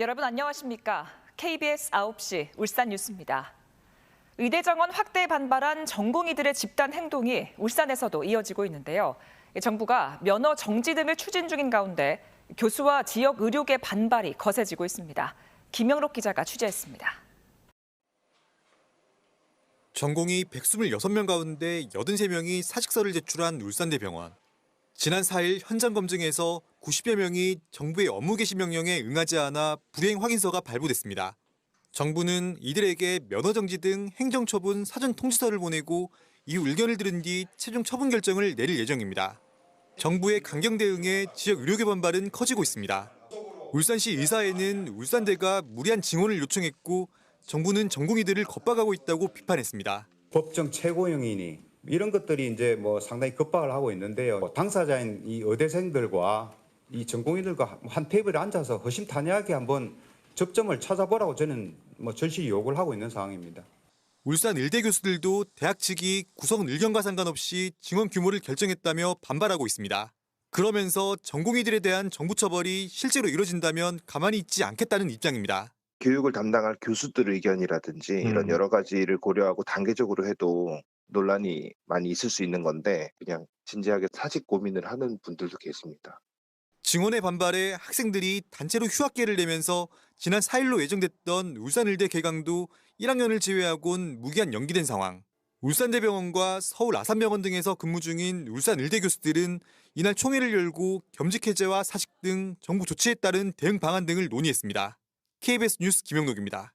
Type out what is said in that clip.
여러분 안녕하십니까? KBS 9시 울산 뉴스입니다. 의대 정원 확대에 반발한 전공의들의 집단 행동이 울산에서도 이어지고 있는데요. 정부가 면허 정지 등을 추진 중인 가운데 교수와 지역 의료계 반발이 거세지고 있습니다. 김영록 기자가 취재했습니다. 전공이 126명 가운데 83명이 사직서를 제출한 울산대병원. 지난 4일 현장 검증에서 90여 명이 정부의 업무 개시 명령에 응하지 않아 불이행 확인서가 발부됐습니다. 정부는 이들에게 면허 정지 등 행정 처분 사전 통지서를 보내고 이후 의견을 들은 뒤 최종 처분 결정을 내릴 예정입니다. 정부의 강경 대응에 지역 의료계 반발은 커지고 있습니다. 울산시 의사회는 울산대가 무리한 증언을 요청했고 정부는 전공의들을 겁박하고 있다고 비판했습니다. 법정 최고형이니 이런 것들이 이제 뭐 상당히 급박을 하고 있는데요. 뭐 당사자인 이 의대생들과 이 전공의들과 한 테이블에 앉아서 허심탄회하게 한번 접점을 찾아보라고 저는 뭐 절실히 요구를 하고 있는 상황입니다. 울산 의대 교수들도 대학 측이 구성 의견과 상관없이 증언 규모를 결정했다며 반발하고 있습니다. 그러면서 전공의들에 대한 정부 처벌이 실제로 이뤄진다면 가만히 있지 않겠다는 입장입니다. 교육을 담당할 교수들 의견이라든지 이런 음. 여러 가지를 고려하고 단계적으로 해도 논란이 많이 있을 수 있는 건데 그냥 진지하게 사직 고민을 하는 분들도 계십니다. 증언의 반발에 학생들이 단체로 휴학계를 내면서 지난 4일로 예정됐던 울산의대 개강도 1학년을 제외하곤 무기한 연기된 상황. 울산대병원과 서울 아산병원 등에서 근무 중인 울산의대 교수들은 이날 총회를 열고 겸직 해제와 사직 등 정부 조치에 따른 대응 방안 등을 논의했습니다. KBS 뉴스 김영록입니다.